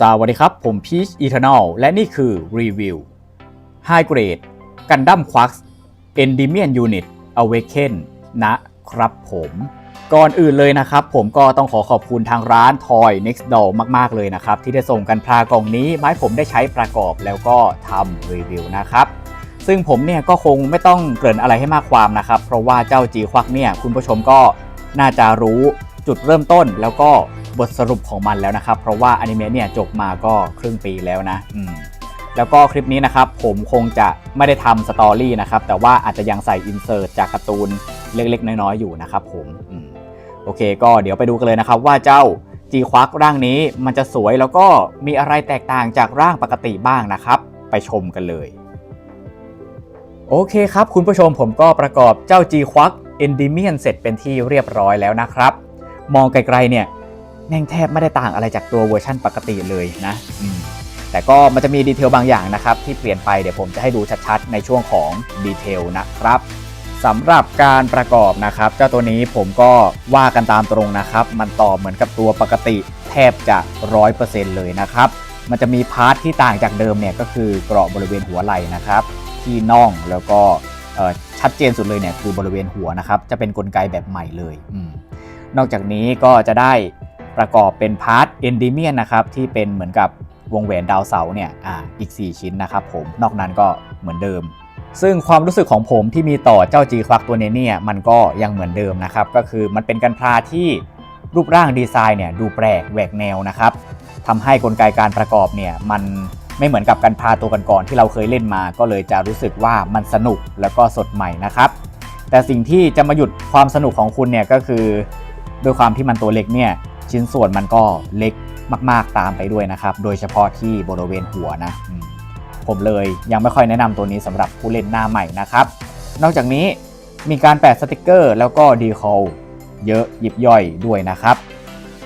สวัสดีครับ ผมพีชอีเทอร์นลและนี่คือรีวิว High Grade Gundam Quarks Endymion Unit Awaken นะครับผม ก่อนอื่นเลยนะครับ ผมก็ต้องขอขอบคุณทางร้าน Toy Next Door มาก ๆ เลยนะครับ ที่ได้ส่งกันพลากล่องนี้มาให้ผมได้ใช้ประกอบแล้วก็ทำรีวิวนะครับซึ่งผมเนี่ยก็คงไม่ต้องเกริ่นอะไรให้มากความนะครับ เพราะว่าเจ้าจีควักเนี่ยคุณผู้ชมก็น่าจะรู้จุดเริ่มต้นแล้วก็ บทสรุปของมันแล้วนะครับ เพราะว่าอนิเมะเนี่ยจบมาก็ครึ่งปีแล้วนะอืมแล้วก็คลิปนี้นะครับผมคงจะไม่ได้ทำสตอรี่นะครับ แต่ว่าอาจจะยังใส่อินเสิร์ตจากการ์ตูนเล็กๆ น้อยๆ อยู่นะครับผมอืมโอเค ก็เดี๋ยวไปดูกันเลยนะครับว่าเจ้าจีควักร่างนี้มันจะสวยแล้วก็มีอะไรแตกต่างจากร่างปกติบ้างนะครับ ไปชมกันเลย โอเคครับ คุณผู้ชมผมก็ประกอบเจ้า G ควัก Endymion เสร็จเป็นที่เรียบร้อยแล้วนะครับ มองไกลๆเนี่ย แม่งแทบไม่ได้ต่างอะไรจากตัวเวอร์ชั่นปกติเลยนะแต่ก็มันจะมีดีเทลบางอย่างนะครับที่เปลี่ยนไปเดี๋ยวผมจะให้ดูชัดๆ ในช่วงของดีเทลนะครับสำหรับการประกอบนะครับ เจ้าตัวนี้ผมก็ว่ากันตามตรงนะครับ มันต่อเหมือนกับตัวปกติแทบจะ 100%เลยนะครับ มันจะมีพาร์ทที่ต่างจากเดิมเนี่ยก็คือเกราะบริเวณหัวไหล่นะครับ ที่น่องแล้วก็ชัดเจนสุดเลยเนี่ยคือบริเวณหัวนะครับ จะเป็นนกลไกแบบใหม่เลยอนอกจากนี้ก็จะได้ ประกอบเป็นพาร์ทเอนดิเมียนนะครับที่เป็นเหมือนกับวงแหวนดาวเสาเนี่ยอ่าอีก 4 ชิ้นนะครับผมนอกนั้นก็เหมือนเดิม ซึ่งความรู้สึกของผมที่มีต่อเจ้าจีควักตัวนี้เนี่ยมันก็ยังเหมือนเดิมนะครับก็คือมันเป็นกันพลาที่รูปร่างดีไซน์เนี่ยดูแปลกแหวกแนวนะครับทำให้กลไกการประกอบเนี่ยมันไม่เหมือนกับกันพาตัวกันก่อนที่เราเคยเล่นมา ก็เลยจะรู้สึกว่ามันสนุกแล้วก็สดใหม่นะครับ แต่สิ่งที่จะมาหยุดความสนุกของคุณเนี่ยก็คือ ด้วยความที่มันตัวเล็กเนี่ย ชิ้นส่วนมันก็เล็กมาก ๆตามไปด้วยนะครับ โดยเฉพาะที่บริเวณหัวนะ ผมเลยยังไม่ค่อยแนะนำตัวนี้สำหรับผู้เล่นหน้าใหม่นะครับ นอกจากนี้มีการแปะสติกเกอร์แล้วก็ดีคอลเยอะยิบย่อยด้วยนะครับ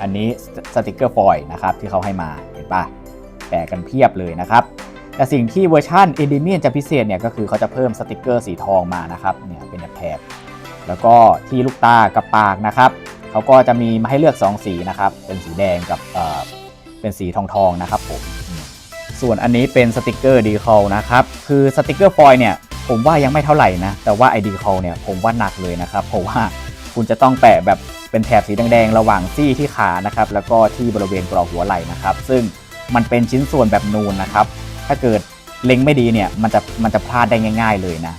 อันนี้สติกเกอร์ฟอยล์นะครับที่เขาให้มาเห็นปะแปะกันเพียบเลยนะครับ แต่สิ่งที่เวอร์ชัน e n d y m i o n จะพิเศษเนี่ยก็คือเขาจะเพิ่มสติกเกอร์สีทองมานะครับเนี่ยเป็นแถบแล้วก็ที่ลูกตากับปากนะครับ เขาก็จะมีมาให้เลือก 2 สีนะครับ เป็นสีแดงกับเเป็นสีทองทองนะครับผม ส่วนอันนี้เป็นสติกเกอร์ดีคอลนะครับ คือสติกเกอร์ฟอยเนี่ยผมว่ายังไม่เท่าไหร่นะ แต่ว่าไอดีคอลเนี่ยผมว่าหนักเลยนะครับ เพราะว่าคุณจะต้องแปะแบบเป็นแถบสีแดงๆระหว่างซี่ที่ขานะครับ แล้วก็ที่บริเวณกรอบหัวไหล่นะครับ ซึ่งมันเป็นชิ้นส่วนแบบนูนนะครับ ถ้าเกิดเล็งไม่ดีเนี่ยมันจะมันจะพลาดได้ง่าย ๆเลยนะ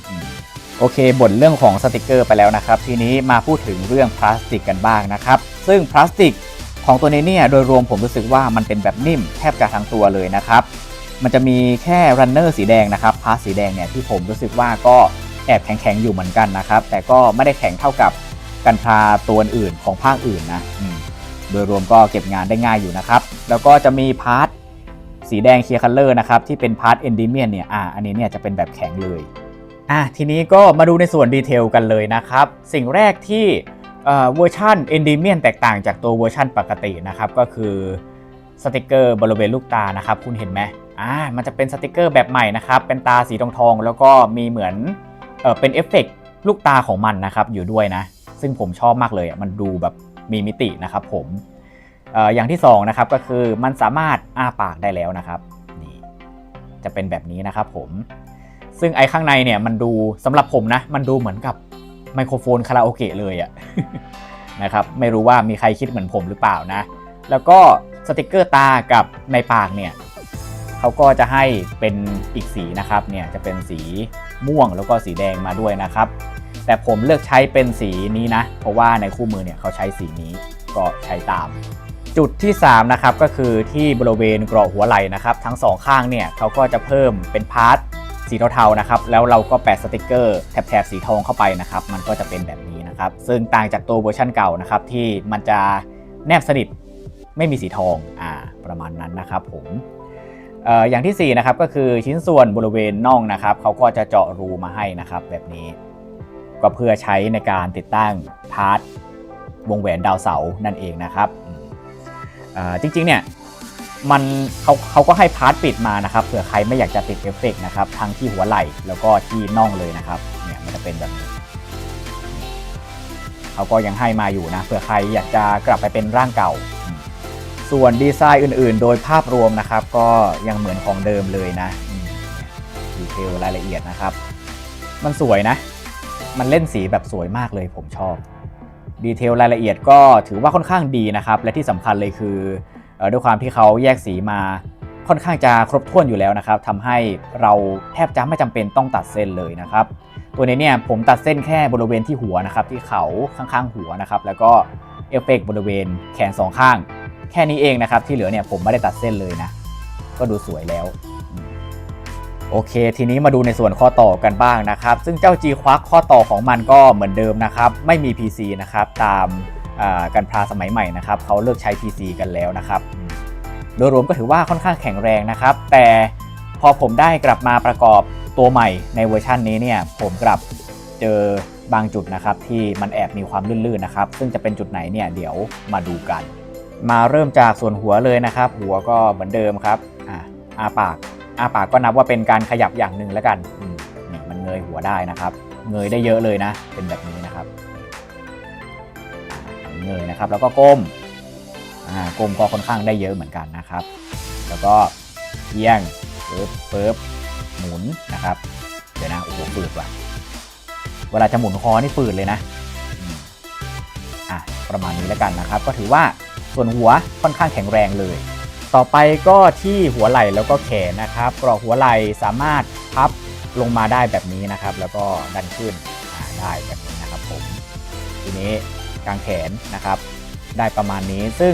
โอเคบ่นเรื่องของสติกเกอร์ไปแล้วนะครับ ทีนี้มาพูดถึงเรื่องพลาสติกกันบ้างนะครับ ซึ่งพลาสติกของตัวนี้เนี่ยโดยรวมผมรู้สึกว่ามันเป็นแบบนิ่มแทบจะทั้งตัวเลยนะครับ มันจะมีแค่รันเนอร์สีแดงนะครับพาสสีแดงเนี่ยที่ผมรู้สึกว่าก็แอบแข็งๆอยู่เหมือนกันนะครับ แต่ก็ไม่ได้แข็งเท่ากับกันพาตัวอื่นของภาคอื่นนะโดยรวมก็เก็บงานได้ง่ายอยู่นะครับ แล้วก็จะมีพาร์ทสีแดงเคลียร์คัลเลอร์นะครับที่เป็นพาร์ทเอนดิเมียนเนี่ยอ่าอันนี้เนี่ยจะเป็นแบบแข็งเลย อะทีนี้ก็มาดูในส่วนดีเทลกันเลยนะครับ สิ่งแรกที่เวอร์ชันเอนดิเมียนแตกต่างจากตัวเวอร์ชันปกตินะครับ ก็คือสติกเกอร์บริเวณลูกตานะครับ คุณเห็นไหมอ่ามันจะเป็นสติกเกอร์แบบใหม่นะครับ เป็นตาสีทองทองแล้วก็มีเหมือนเออเป็นเอฟเฟกต์ลูกตาของมันนะครับ อยู่ด้วยนะ ซึ่งผมชอบมากเลยอะมันดูแบบมีมิตินะครับผมเอ่ออย่างที่2นะครับก็คือมันสามารถอ้าปากได้แล้วนะครับนี่จะเป็นแบบนี้นะครับผม ซึ่งไอ้ข้างในเนี่ยมันดูสำหรับผมนะ มันดูเหมือนกับไมโครโฟนคาราโอเกะเลยอะนะครับไม่รู้ว่ามีใครคิดเหมือนผมหรือเปล่านะ แล้วก็สติกเกอร์ตากับในปากเนี่ยเขาก็จะให้เป็นอีกสีนะครับเนี่ยจะเป็นสีม่วงแล้วก็สีแดงมาด้วยนะครับ แต่ผมเลือกใช้เป็นสีนี้นะ เพราะว่าในคู่มือเนี่ยเขาใช้สีนี้ก็ใช้ตาม จุดที่ 3 นะครับก็คือที่บริเวณกรอบหัวไหล่นะครับ ทั้งสองข้างเนี่ยเขาก็จะเพิ่มเป็นพาร์ท สีเทาๆนะครับแล้วเราก็แปะสติกเกอร์แถบๆสีทองเข้าไปนะครับมันก็จะเป็นแบบนี้นะครับซึ่งต่างจากตัวเวอร์ชันเก่านะครับที่มันจะแนบสนิทไม่มีสีทองอ่าประมาณนั้นนะครับผมเอ่ออย่างที่4นะครับก็คือชิ้นส่วนบริเวณน่องนะครับเขาก็จะเจาะรูมาให้นะครับแบบนี้ ก็เพื่อใช้ในการติดตั้งพาร์ทวงแหวนดาวเสาร์นั่นเองนะครับอ่าจริงๆเนี่ย มันเขาเขาก็ให้พาร์ทปิดมานะครับ เผื่อใครไม่อยากจะติดเอฟเฟกต์นะครับ ทั้งที่หัวไหล่แล้วก็ที่น่องเลยนะครับ เนี่ยมันจะเป็นแบบนี้เขาก็ยังให้มาอยู่นะ เผื่อใครอยากจะกลับไปเป็นร่างเก่า ส่วนดีไซน์อื่นๆ โดยภาพรวมนะครับ ก็ยังเหมือนของเดิมเลยนะดีเทลรายละเอียดนะครับ มันสวยนะ มันเล่นสีแบบสวยมากเลยผมชอบ ดีเทลรายละเอียดก็ถือว่าค่อนข้างดีนะครับ และที่สำคัญเลยคือ ด้วยความที่เขาแยกสีมาค่อนข้างจะครบถ้วนอยู่แล้วนะครับทำให้เราแทบจะไม่จำเป็นต้องตัดเส้นเลยนะครับ ตัวนี้เนี่ยผมตัดเส้นแค่บริเวณที่หัวนะครับ ที่เขาข้างๆหัวนะครับ แล้วก็เอฟเฟกต์บริเวณแขนสองข้าง แค่นี้เองนะครับ ที่เหลือเนี่ยผมไม่ได้ตัดเส้นเลยนะ ก็ดูสวยแล้วโอเค ทีนี้มาดูในส่วนข้อต่อกันบ้างนะครับ ซึ่งเจ้า G q u a r k ข้อต่อของมันก็เหมือนเดิมนะครับ ไม่มี PC นะครับ ตาม อ่ากันพาสมัยใหม่นะครับเขาเลิกใช้ PC กันแล้วนะครับโดยรวมก็ถือว่าค่อนข้างแข็งแรงนะครับ แต่พอผมได้กลับมาประกอบตัวใหม่ในเวอร์ชันนี้เนี่ยผมกลับเจอบางจุดนะครับที่มันแอบมีความลื่นๆนะครับ ซึ่งจะเป็นจุดไหนเนี่ยเดี๋ยวมาดูกัน มาเริ่มจากส่วนหัวเลยนะครับ หัวก็เหมือนเดิมครับอ่าอาปากอาปากก็นับว่าเป็นการขยับอย่างหนึ่งแล้วกันนี่มันเงยหัวได้นะครับ เงยได้เยอะเลยนะ เป็นแบบนี้ เงยนะครับ แล้วก็ก้มอ่าก้มก็ค่อนข้างได้เยอะเหมือนกันนะครับ แล้วก็เอียงปึ๊บปึ๊บหมุนนะครับ เดี๋ยวนะโอ้โหฝืดว่ะเวลาจะหมุนคอนี่ฝืดเลยนะอะประมาณนี้แล้วกันนะครับ ก็ถือว่าส่วนหัวค่อนข้างแข็งแรงเลย ต่อไปก็ที่หัวไหล่แล้วก็แขนนะครับกรอกหัวไหล่สามารถพับลงมาได้แบบนี้นะครับ แล้วก็ดันขึ้นได้แบบนี้นะครับผมทีนี้ กางแขนนะครับ ได้ประมาณนี้ ซึ่ง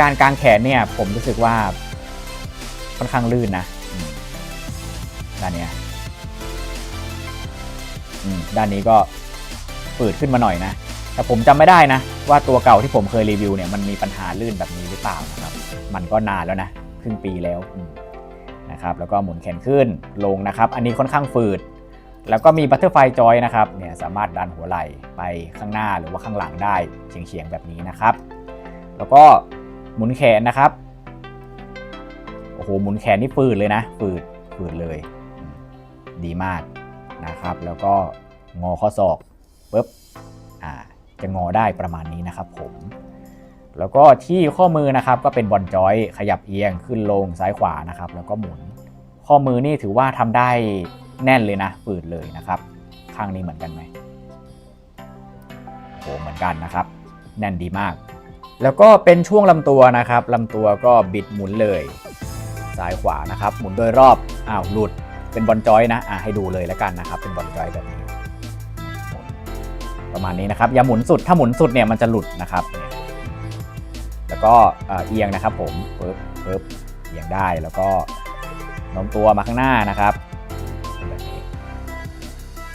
การกางแขนเนี่ยผมรู้สึกว่าค่อนข้างลื่นนะด้านนี้ด้านนี้ก็ฝืดขึ้นมาหน่อยนะ แต่ผมจำไม่ได้นะ ว่าตัวเก่าที่ผมเคยรีวิวเนี่ยมันมีปัญหาลื่นแบบนี้หรือเปล่านะครับ มันก็นานแล้วนะครึ่งปีแล้วนะครับ แล้วก็หมุนแขนขึ้นลงนะครับ อันนี้ค่อนข้างฝืด แล้วก็มีบัตเตอร์ไฟจอยนะครับเนี่ยสามารถดันหัวไหล่ไปข้างหน้าหรือว่าข้างหลังได้เฉียงๆแบบนี้นะครับ แล้วก็หมุนแขนนะครับโอ้โหหมุนแขนนี่ฝืดเลยนะฝืดฝืดเลย ดีมากนะครับ แล้วก็งอข้อศอกปุ๊บอ่าจะงอได้ประมาณนี้นะครับผม แล้วก็ที่ข้อมือนะครับก็เป็นบอลจอยขยับเอียงขึ้นลงซ้ายขวานะครับ แล้วก็หมุนข้อมือนี่ถือว่าทำได้ แน่นเลยนะฝืดเลยนะครับ ข้างนี้เหมือนกันไหมโหเหมือนกันนะครับ แน่นดีมาก แล้วก็เป็นช่วงลำตัวนะครับลำตัวก็บิดหมุนเลย ซ้ายขวานะครับ หมุนโดยรอบอ้าวหลุดเป็นบอลจอยนะอะให้ดูเลยแล้วกันนะครับ เป็นบอลจอยแบบนี้ ประมาณนี้นะครับอย่าหมุนสุดถ้าหมุนสุดเนี่ยมันจะหลุดนะครับเนี่ยแล้วก็เอียงนะครับผมปึ๊บปึ๊บเอียงได้แล้วก็โน้มตัวมาข้างหน้านะครับ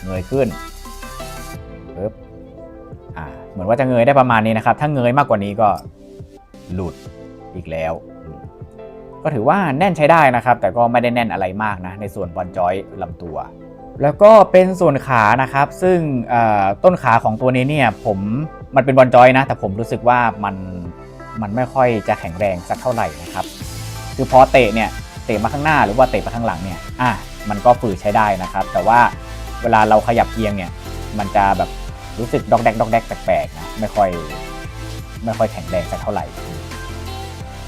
เงยขึ้นปึ๊บอ่าเหมือนว่าจะเงยได้ประมาณนี้นะครับ ถ้าเงยมากกว่านี้ก็หลุดอีกแล้ว ก็ถือว่าแน่นใช้ได้นะครับ แต่ก็ไม่ได้แน่นอะไรมากนะ ในส่วนบอลจอยลำตัว แล้วก็เป็นส่วนขานะครับ ซึ่งต้นขาของตัวนี้เนี่ยผมมันเป็นบอลจอยนะ แต่ผมรู้สึกว่ามันมันไม่ค่อยจะแข็งแรงสักเท่าไหร่นะครับ คือพอเตะเนี่ยเตะมาข้างหน้าหรือว่าเตะมาข้างหลังเนี่ยอะมันก็ฝืดใช้ได้นะครับ แต่ว่า เวลาเราขยับเอียงเนี่ย มันจะแบบรู้สึกดอกแดกดอกแดกแปลกๆนะไม่ค่อยไม่ค่อยแข็งแรงสักเท่าไหร่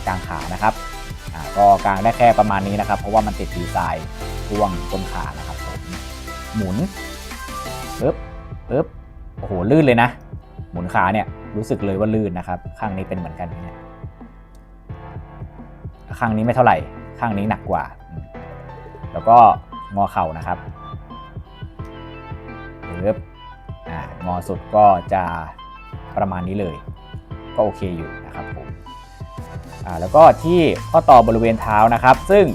กลางขานะครับอ่าก็กางได้แค่ประมาณนี้นะครับ เพราะว่ามันติดดีไซน์ช่วงต้นขานะครับผมหมุนปึ๊บปึ๊บโอ้โหลื่นเลยนะ หมุนขาเนี่ยรู้สึกเลยว่าลื่นนะครับ ข้างนี้เป็นเหมือนกันเนี่ยข้างนี้ไม่เท่าไหร่ ข้างนี้หนักกว่า แล้วก็งอเข่านะครับ ปึ๊บอ่างอสุดก็จะประมาณนี้เลย ก็โอเคอยู่นะครับผมแล้วก็ที่ข้อต่อบริเวณเท้านะครับ ซึ่ง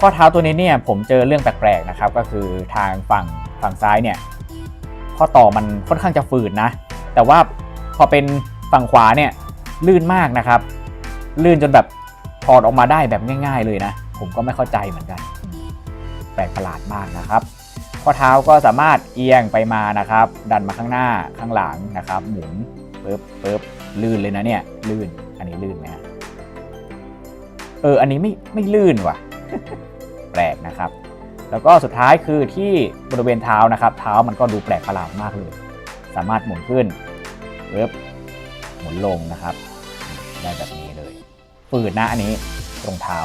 ข้อเท้าตัวนี้เนี่ยผมเจอเรื่องแปลกๆนะครับ ก็คือทางฝั่งฝั่งซ้ายเนี่ยข้อต่อมันค่อนข้างจะฝืดนะ แต่ว่าพอเป็นฝั่งขวาเนี่ยลื่นมากนะครับ ลื่นจนแบบถอดออกมาได้แบบง่าย ๆ เลยนะ ผมก็ไม่เข้าใจเหมือนกัน แปลกประหลาดมากนะครับ ข้อเท้าก็สามารถเอียงไปมานะครับ ดันมาข้างหน้าข้างหลังนะครับ หมุนปึ๊บปึ๊บลื่นเลยนะเนี่ยลื่น อันนี้ลื่นไหมฮะเอออันนี้ไม่ไม่ลื่นว่ะ แปลกนะครับ แล้วก็สุดท้ายคือที่บริเวณเท้านะครับ เท้ามันก็ดูแปลกประหลาดมากเลย สามารถหมุนขึ้นเว็บหมุนลงนะครับ ได้แบบนี้เลยฝืดนะอันนี้รองเท้า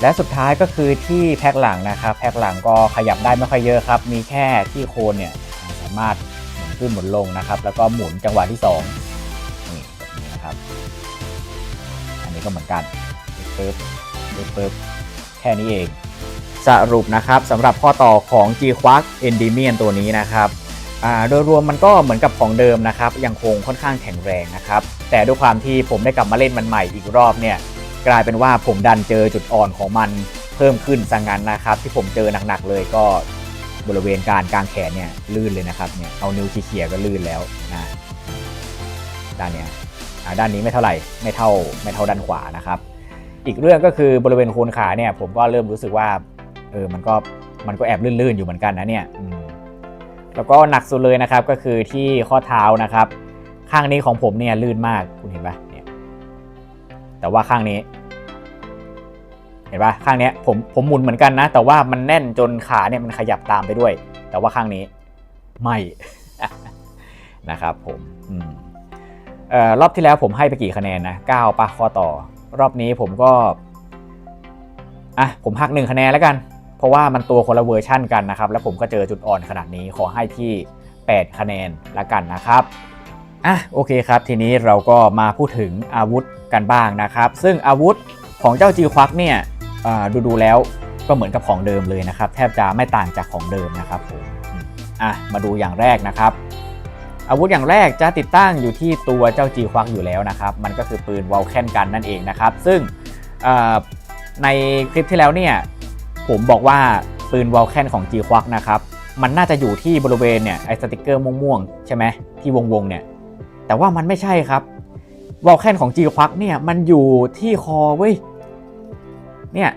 และสุดท้ายก็คือที่แพ็คหลังนะครับ แพ็คหลังก็ขยับได้ไม่ค่อยเยอะครับ มีแค่ที่โคนเนี่ยสามารถหมุนขึ้นหมุนลงนะครับ แล้วก็หมุนจังหวะที่2นี่แบบนี้นะครับ อันนี้ก็เหมือนกันปึ๊บปึ๊บปึ๊บแค่นี้เอง สรุปนะครับสำหรับข้อต่อของ G q u a r k Endymion ตัวนี้นะครับโดยรวมมันก็เหมือนกับของเดิมนะครับ ยังคงค่อนข้างแข็งแรงนะครับ แต่ด้วยความที่ผมได้กลับมาเล่นมันใหม่อีกรอบเนี่ย กลายเป็นว่าผมดันเจอจุดอ่อนของมันเพิ่มขึ้นสังงั้นนะครับ ที่ผมเจอหนักๆเลยก็บริเวณการกลางแขนเนี่ยลื่นเลยนะครับเนี่ยเอานิ้วเขี่ยก็ลื่นแล้วนะด้านเนี้ยด้านนี้ไม่เท่าไหร่ไม่เท่าไม่เท่าด้านขวานะครับ อีกเรื่องก็คือบริเวณโคนขาเนี่ยผมก็เริ่มรู้สึกว่าเออมันก็มันก็แอบลื่นๆอยู่เหมือนกันนะเนี่ยแล้วก็หนักสุดเลยนะครับก็คือที่ข้อเท้านะครับ ข้างนี้ของผมเนี่ยลื่นมากคุณเห็นปะเนี่ย แต่ว่าข้างนี้ เห็นปะข้างนี้ผมผมหมุนเหมือนกันนะ แต่ว่ามันแน่นจนขาเนี่ยมันขยับตามไปด้วย แต่ว่าข้างนี้ไม่นะครับผมอืมเอ่อรอบที่แล้วผมให้ไปกี่คะแนนนะ9ปะข้อต่อ รอบนี้ผมก็อะผมหักหนึ่งคะแนนแล้วกัน เพราะว่ามันตัวคนละเวอร์ชั่นกันนะครับ แล้วผมก็เจอจุดอ่อนขนาดนี้ขอให้ที่ 8 คะแนนละกันนะครับ อะโอเคครับ ทีนี้เราก็มาพูดถึงอาวุธกันบ้างนะครับ ซึ่งอาวุธของเจ้าจีควักเนี่ยดูดูแล้วก็เหมือนกับของเดิมเลยนะครับ แทบจะไม่ต่างจากของเดิมนะครับผมอะมาดูอย่างแรกนะครับ อาวุธอย่างแรกจะติดตั้งอยู่ที่ตัวเจ้าจีควักอยู่แล้วนะครับ มันก็คือปืนวอลแคนกันนั่นเองนะครับ ซึ่งในคลิปที่แล้วเนี่ยผมบอกว่าปืนวอลแคนของจีควักนะครับมันน่าจะอยู่ที่บริเวณเนี่ยไอสติกเกอร์ม่วงๆใช่ไหมที่วงๆเนี่ย แต่ว่ามันไม่ใช่ครับวอลแคนของจีควักเนี่ยมันอยู่ที่คอเว้ยเนี่ย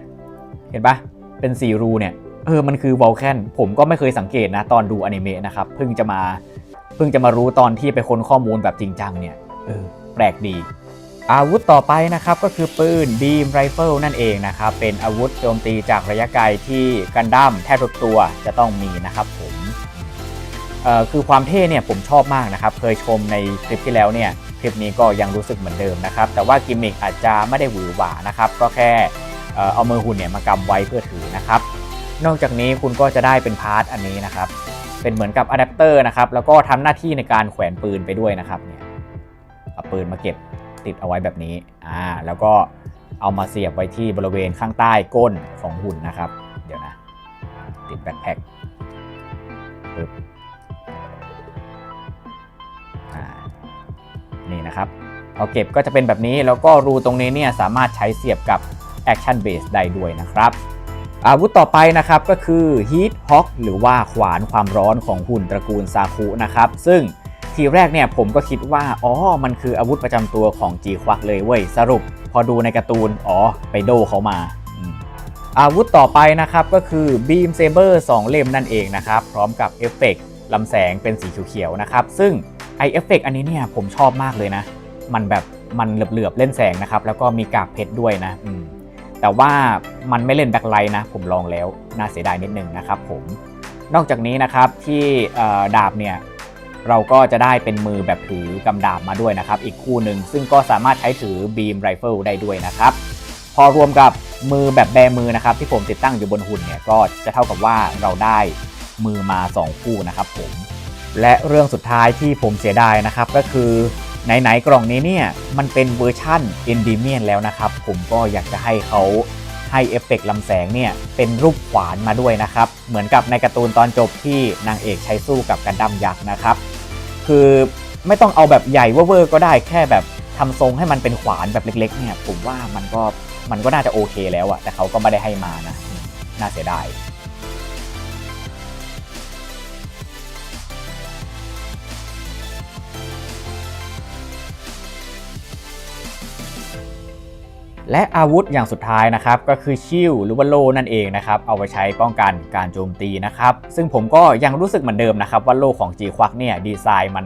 เห็นปะเป็นสีรูเนี่ยเออมันคือวอลแคนผมก็ไม่เคยสังเกตนะตอนดูอนิเมะนะครับเพิ่งจะมาเพิ่งจะมารู้ตอนที่ไปค้นข้อมูลแบบจริงจังเนี่ยเออแปลกดี อาวุธต่อไปนะครับก็คือปืนบีมไรเฟิลนั่นเองนะครับเป็นอาวุธโจมตีจากระยะไกลที่กันดั้มแทบทุกตัวจะต้องมีนะครับผม คือความเท่เนี่ยผมชอบมากนะครับเคยชมในคลิปที่แล้วเนี่ยคลิปนี้ก็ยังรู้สึกเหมือนเดิมนะครับแต่ว่ากิมมิคอาจจะไม่ได้หวือหวานะครับก็แค่เอ่อเอามือหุ่นเนี่ยมากำไว้เพื่อถือนะครับนอกจากนี้คุณก็จะได้เป็นพาร์ทอันนี้นะครับเป็นเหมือนกับอะแดปเตอร์นะครับแล้วก็ทำหน้าที่ในการแขวนปืนไปด้วยนะครับเนี่ยเอาปืนมาเก็บติดเอาไว้แบบนี้อ่าแล้วก็เอามาเสียบไว้ที่บริเวณข้างใต้ก้นของหุ่นนะครับ เดี๋ยวนะ ติดแบ็คแพ็คปึ๊บ นี่นะครับพอเก็บก็จะเป็นแบบนี้แล้วก็รูตรงนี้เนี่ยสามารถใช้เสียบกับ Action Base ได้ด้วยนะครับอาวุธต่อไปนะครับก็คือ Heat Hawk หรือว่าขวานความร้อนของหุ่นตระกูลซาคุนะครับ ซึ่งทีแรกเนี่ยผมก็คิดว่า อ๋อ มันคืออาวุธประจำตัวของจีควักเลยเว้ย สรุป พอดูในการ์ตูน อ๋อ ไปโดเขามา อาวุธต่อไปนะครับก็คือ Beam Saber 2เล่มนั่นเองนะครับ พร้อมกับเอฟเฟกต์ลำแสงเป็นสีเขียวๆนะครับ ซึ่ง ไอเอฟเฟกต์อันนี้เนี่ยผมชอบมากเลยนะ มันแบบมันเหลือบๆเล่นแสงนะครับ แล้วก็มีกากเพชรด้วยนะอืมแต่ว่ามันไม่เล่นแบ็คไลท์นะ ผมลองแล้วน่าเสียดายนิดนึงนะครับผมนอกจากนี้นะครับที่ดาบเนี่ยเราก็จะได้เป็นมือแบบถือกำดาบมาด้วยนะครับ อีกคู่หนึ่งซึ่งก็สามารถใช้ถือบีมไรเฟิลได้ด้วยนะครับ พอรวมกับมือแบบแบมือนะครับ ที่ผมติดตั้งอยู่บนหุ่นเนี่ยก็จะเท่ากับว่าเราได้มือมา 2 คู่นะครับผม และเรื่องสุดท้ายที่ผมเสียดายนะครับก็คือไหนๆกล่องนี้เนี่ยมันเป็นเวอร์ชั่น e n d y m i o n แล้วนะครับ ผมก็อยากจะให้เขาให้เอฟเฟกต์ลำแสงเนี่ยเป็นรูปขวานมาด้วยนะครับ เหมือนกับในการ์ตูนตอนจบที่นางเอกใช้สู้กับกันดั้มยักษ์นะครับ คือไม่ต้องเอาแบบใหญ่เวอร์ก็ได้แค่แบบทำทรงให้มันเป็นขวานแบบเล็กๆเนี่ยผมว่ามันก็มันก็น่าจะโอเคแล้วอะแต่เขาก็ไม่ได้ให้มานะน่าเสียดาย และอาวุธอย่างสุดท้ายนะครับก็คือชิลหรือว่าโลนั่นเองนะครับเอาไว้ใช้ป้องกันการโจมตีนะครับซึ่งผมก็ยังรู้สึกเหมือนเดิมนะครับว่าโลของ G ควักเนี่ยดีไซน์มัน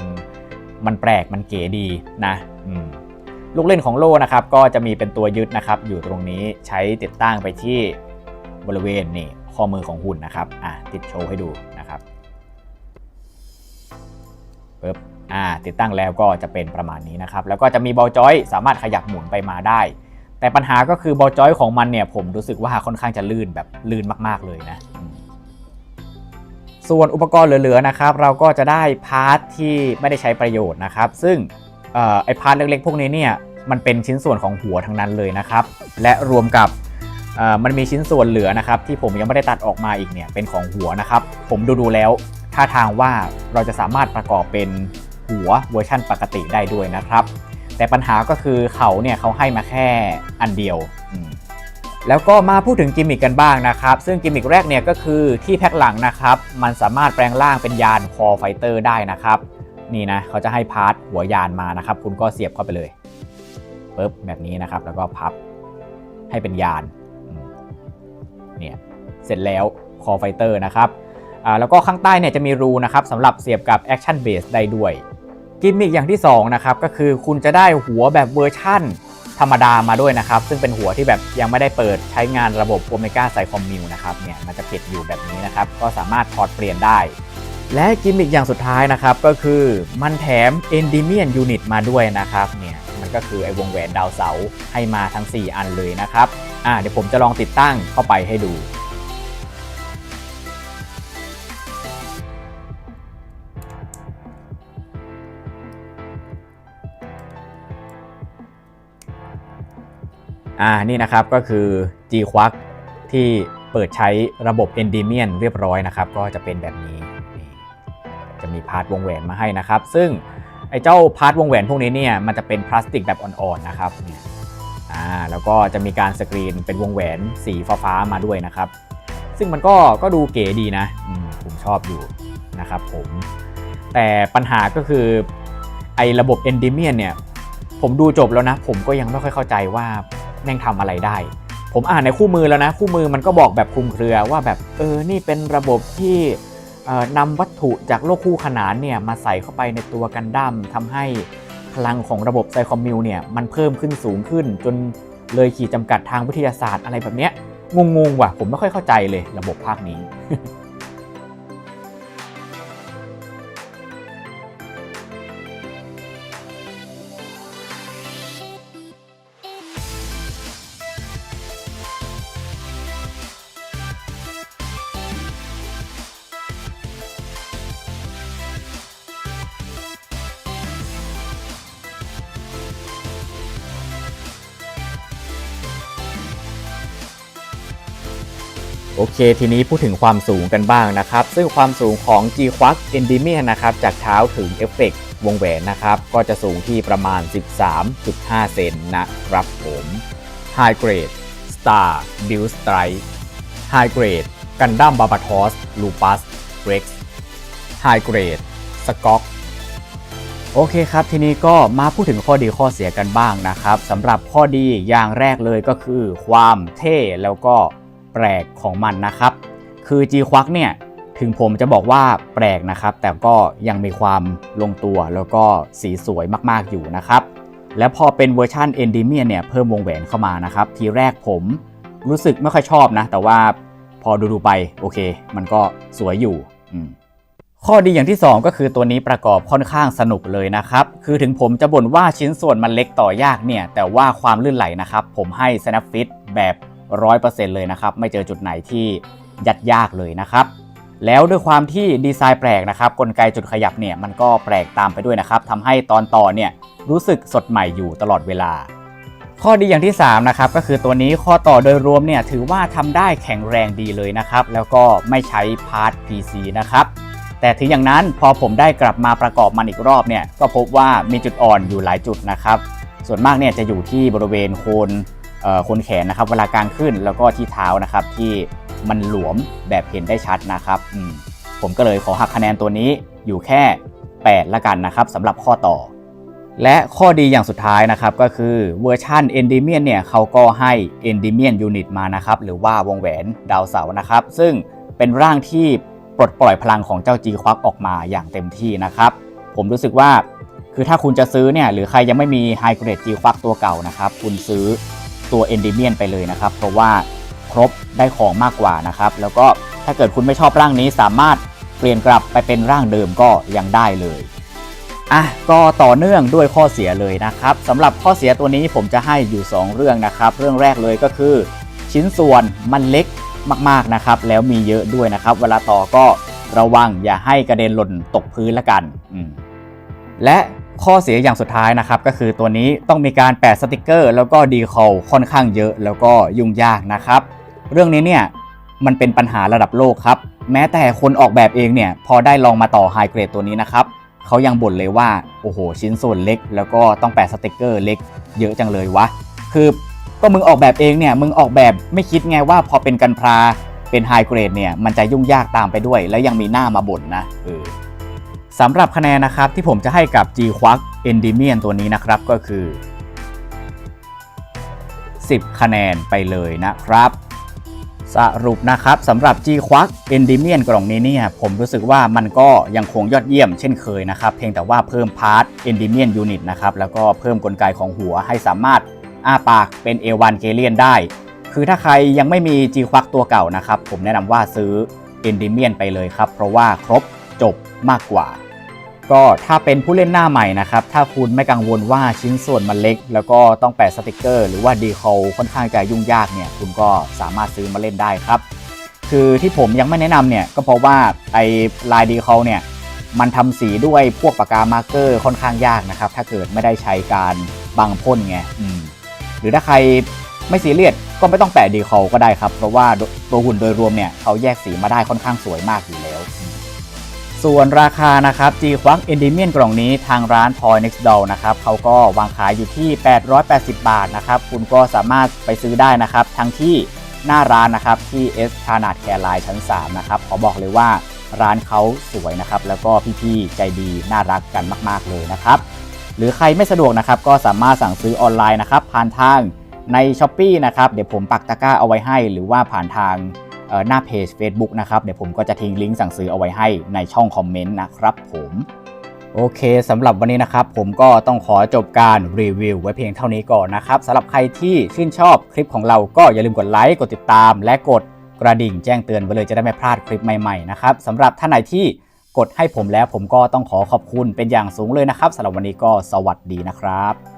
มันแปลกมันเก๋ดีนะลูกเล่นของโลนะครับก็จะมีเป็นตัวยึดนะครับอยู่ตรงนี้ใช้ติดตั้งไปที่บริเวณนี่ข้อมือของหุ่นนะครับอะติดโชว์ให้ดูนะครับปึ๊บอ่าติดตั้งแล้วก็จะเป็นประมาณนี้นะครับแล้วก็จะมีบอลจอยสามารถขยับหมุนไปมาได้ แต่ปัญหาก็คือบอลจอยของมันเนี่ยผมรู้สึกว่าค่อนข้างจะลื่นแบบลื่นมากๆเลยนะ ส่วนอุปกรณ์เหลือๆนะครับ เราก็จะได้พาร์ทที่ไม่ได้ใช้ประโยชน์นะครับ ซึ่งออไอพาร์ทเล็กๆ พวกนี้เนี่ยมันเป็นชิ้นส่วนของหัวทั้งนั้นเลยนะครับ และรวมกับมันมีชิ้นส่วนเหลือนะครับ ที่ผมยังไม่ได้ตัดออกมาอีกเนี่ยเป็นของหัวนะครับ ผมดูๆแล้วท่าทางว่าเราจะสามารถประกอบเป็นหัวเวอร์ชั่นปกติได้ด้วยนะครับ แต่ปัญหาก็คือเขาเนี่ยเขาให้มาแค่อันเดียว แล้วก็มาพูดถึงกิมมิคกันบ้างนะครับ ซึ่งกิมมิคแรกเนี่ยก็คือที่แพ็คหลังนะครับ มันสามารถแปลงร่างเป็นยานคอไฟเตอร์ได้นะครับ นี่นะเขาจะให้พาร์ทหัวยานมานะครับ คุณก็เสียบเข้าไปเลยปึ๊บแบบนี้นะครับ แล้วก็พับให้เป็นยานเนี่ยเสร็จแล้วคอไฟเตอร์นะครับแล้วก็ข้างใต้เนี่ยจะมีรูนะครับสำหรับเสียบกับแอคชั่นเบสได้ด้วย กิมมิคอย่างที่2นะครับก็คือคุณจะได้หัวแบบเวอร์ชั่นธรรมดามาด้วยนะครับ ซึ่งเป็นหัวที่แบบยังไม่ได้เปิดใช้งานระบบโอเมก้าไซคอมมิวนะครับเนี่ยมันจะปิดอยู่แบบนี้นะครับก็สามารถถอดเปลี่ยนได้ และกิมมิคอย่างสุดท้ายนะครับก็คือมันแถม Endymion Unit มาด้วยนะครับเนี่ยมันก็คือไอ้วงแหวนดาวเสาร์ให้มาทั้ง 4 อันเลยนะครับอ่าเดี๋ยวผมจะลองติดตั้งเข้าไปให้ดู อ่านี่นะครับก็คือ G q u a r k ที่เปิดใช้ระบบ Endymion เรียบร้อยนะครับ ก็จะเป็นแบบนี้จะมีพาร์ทวงแหวนมาให้นะครับ ซึ่งไอ้เจ้าพาร์ทวงแหวนพวกนี้เนี่ยมันจะเป็นพลาสติกแบบอ่อนๆนะครับเนี่ยอ่าแล้วก็จะมีการสกรีนเป็นวงแหวนสีฟ้าๆมาด้วยนะครับ ซึ่งมันก็ก็ดูเก๋ดีนะผมชอบอยู่นะครับผมแต่ปัญหาก็คือไอ้ระบบ Endymion เนี่ยผมดูจบแล้วนะ ผมก็ยังไม่ค่อยเข้าใจว่า แม่งทำอะไรได้ ผมอ่านในคู่มือแล้วนะ คู่มือมันก็บอกแบบคุมเครือว่าแบบเออนี่เป็นระบบที่นำวัตถุจากโลกคู่ขนานเนี่ยมาใส่เข้าไปในตัวกันดั้มทำให้พลังของระบบไซคอมมิวเนี่ยมันเพิ่มขึ้นสูงขึ้น จนเลยขีดจำกัดทางวิทยาศาสตร์อะไรแบบเนี้ยงงๆว่ะผมไม่ค่อยเข้าใจเลยระบบภาคนี้ โอเค ทีนี้พูดถึงความสูงกันบ้างนะครับ ซึ่งความสูงของ G q u a r k Endymion นะครับ จากเท้าถึงเอฟเฟกวงแหวนนะครับ ก็จะสูงที่ประมาณ 13.5 เซนนะครับผม High Grade Star Build Strike High Grade Gundam Barbatos Lupus Rex High Grade s k o k โอเคครับ ทีนี้ก็มาพูดถึงข้อดีข้อเสียกันบ้างนะครับสำหรับข้อดีอย่างแรกเลยก็คือ ความเท่แล้วก็ ปลกของมันนะครับ คือ G q u a r k เนี่ยถึงผมจะบอกว่าแปลกนะครับ แต่ก็ยังมีความลงตัวแล้วก็สีสวยมากๆอยู่นะครับ และพอเป็นเวอร์ชัน Endymion เนี่ยเพิ่มวงแหวนเข้ามานะครับ ทีแรกผมรู้สึกไม่ค่อยชอบนะ แต่ว่าพอดูๆไปโอเค มันก็สวยอยู่ข้อดีอย่างที่ 2 ก็คือตัวนี้ประกอบค่อนข้างสนุกเลยนะครับ คือถึงผมจะบ่นว่าชิ้นส่วนมันเล็กต่อยากเนี่ย แต่ว่าความลื่นไหลนะครับ ผมให้ Snapfit แบบ 100%เลยนะครับ ไม่เจอจุดไหนที่ยัดยากเลยนะครับ แล้วด้วยความที่ดีไซน์แปลกนะครับ กลไกจุดขยับเนี่ยมันก็แปลกตามไปด้วยนะครับทำให้ตอนต่อเนี่ยรู้สึกสดใหม่อยู่ตลอดเวลา ข้อดีอย่างที่ 3 นะครับ ก็คือตัวนี้ข้อต่อโดยรวมเนี่ยถือว่าทำได้แข็งแรงดีเลยนะครับ แล้วก็ไม่ใช้พาร์ท PC นะครับแต่ถึงอย่างนั้นพอผมได้กลับมาประกอบมันอีกรอบเนี่ยก็พบว่ามีจุดอ่อนอยู่หลายจุดนะครับ ส่วนมากเนี่ยจะอยู่ที่บริเวณโคน คนแขนนะครับเวลากางขึ้นแล้วก็ที่เท้านะครับที่มันหลวมแบบเห็นได้ชัดนะครับมผมก็เลยขอหักคะแนนตัวนี้อยู่แค่ 8 ละกันนะครับสำหรับข้อต่อ และข้อดีอย่างสุดท้ายนะครับก็คือเวอร์ชัน Endymion เนี่ยเขาก็ให้ Endymion Unit มานะครับหรือว่าวงแหวนดาวเสาร์นะครับ ซึ่งเป็นร่างที่ปลดปล่อยพลังของเจ้า G ควักออกมาอย่างเต็มที่นะครับ ผมรู้สึกว่าคือถ้าคุณจะซื้อเนี่ยหรือใครยังไม่มี High Grade G ควักตัวเก่านะครับ คุณซื้อ ตัว Endymion ไปเลยนะครับ เพราะว่าครบได้ของมากกว่านะครับ แล้วก็ถ้าเกิดคุณไม่ชอบร่างนี้สามารถเปลี่ยนกลับไปเป็นร่างเดิมก็ยังได้เลยอะก็ต่อเนื่องด้วยข้อเสียเลยนะครับสำหรับข้อเสียตัวนี้ผมจะให้อยู่ 2 เรื่องนะครับ เรื่องแรกเลยก็คือ ชิ้นส่วนมันเล็กมากๆนะครับ แล้วมีเยอะด้วยนะครับ เวลาต่อก็ระวังอย่าให้กระเด็นหล่นตกพื้นละกัน และ ข้อเสียอย่างสุดท้ายนะครับก็คือตัวนี้ต้องมีการแปะสติกเกอร์แล้วก็ดีคอลค่อนข้างเยอะแล้วก็ยุ่งยากนะครับ เรื่องนี้เนี่ยมันเป็นปัญหาระดับโลกครับ แม้แต่คนออกแบบเองเนี่ยพอได้ลองมาต่อไฮเกรดตัวนี้นะครับเขายังบ่นเลยว่า โอ้โห ชิ้นส่วนเล็ก แล้วก็ต้องแปะสติกเกอร์เล็กเยอะจังเลยวะ คือก็มึงออกแบบเองเนี่ยมึงออกแบบไม่คิดไงว่าพอเป็นกันพราเป็นไฮเกรดเนี่ยมันจะยุ่งยากตามไปด้วย แล้วยังมีหน้ามาบ่นนะเออ สำหรับคะแนนนะครับที่ผมจะให้กับ G q u a c Endymion ตัวนี้นะครับก็คือ 10 คะแนนไปเลยนะครับ สรุปนะครับสำหรับ G q u a c Endymion กล่องนี้เนี่ยผมรู้สึกว่ามันก็ยังคงยอดเยี่ยมเช่นเคยนะครับ เพียงแต่ว่าเพิ่มพาร์ท Endymion Unit นะครับแล้วก็เพิ่มกลไกของหัวให้สามารถอ้าปากเป็น A1 เกเลียนได้ คือถ้าใครยังไม่มี G q u a c ตัวเก่านะครับ ผมแนะนำว่าซื้อ Endymion ไปเลยครับ เพราะว่าครบจบมากกว่า ก็ถ้าเป็นผู้เล่นหน้าใหม่นะครับ ถ้าคุณไม่กังวลว่าชิ้นส่วนมันเล็ก แล้วก็ต้องแปะสติกเกอร์ หรือว่าดีคอลค่อนข้างจะยุ่งยากเนี่ยคุณก็สามารถซื้อมาเล่นได้ครับ คือที่ผมยังไม่แนะนำเนี่ยก็เพราะว่าไอ้ลายดีคอลเนี่ยมันทำสีด้วยพวกปากกามาร์เกอร์ค่อนข้างยากนะครับ ถ้าเกิดไม่ได้ใช้การบังพ่นไงหรือถ้าใครไม่ซีเรียสก็ไม่ต้องแปะดีคอลก็ได้ครับ เพราะว่าตัวหุ่นโดยรวมเนี่ยเขาแยกสีมาได้ค่อนข้างสวยมากอยู่แล้ว ส่วนราคานะครับ G q u a c Endymion กล่องนี้ทางร้าน Toy Next Door นะครับเขาก็วางขายอยู่ที่ 880 บาทนะครับ คุณก็สามารถไปซื้อได้นะครับ ทั้งที่หน้าร้านนะครับที่ S พานาดแคร์ไลน์ชั้น 3 นะครับขอบอกเลยว่าร้านเขาสวยนะครับ แล้วก็พี่ๆใจดีน่ารักกันมาก ๆ เลยนะครับ หรือใครไม่สะดวกนะครับ ก็สามารถสั่งซื้อออนไลน์นะครับ ผ่านทางใน s h อ p e e นะครับ เดี๋ยวผมปักตะกร้าเอาไว้ให้ หรือว่าผ่านทาง หน้าเพจ Facebook นะครับ เดี๋ยวผมก็จะทิ้งลิงก์สั่งซื้อเอาไว้ให้ในช่องคอมเมนต์นะครับผมโอเคสำหรับวันนี้นะครับ ผมก็ต้องขอจบการรีวิวไว้เพียงเท่านี้ก่อนนะครับสำหรับใครที่ชื่นชอบคลิปของเราก็อย่าลืมกดไลค์กดติดตาม และกดกระดิ่งแจ้งเตือนไว้เลยจะได้ไม่พลาดคลิปใหม่ๆนะครับสำหรับท่านไหนที่กดให้ผมแล้วผมก็ต้องขอขอบคุณเป็นอย่างสูงเลยนะครับสำหรับวันนี้ก็สวัสดีนะครับ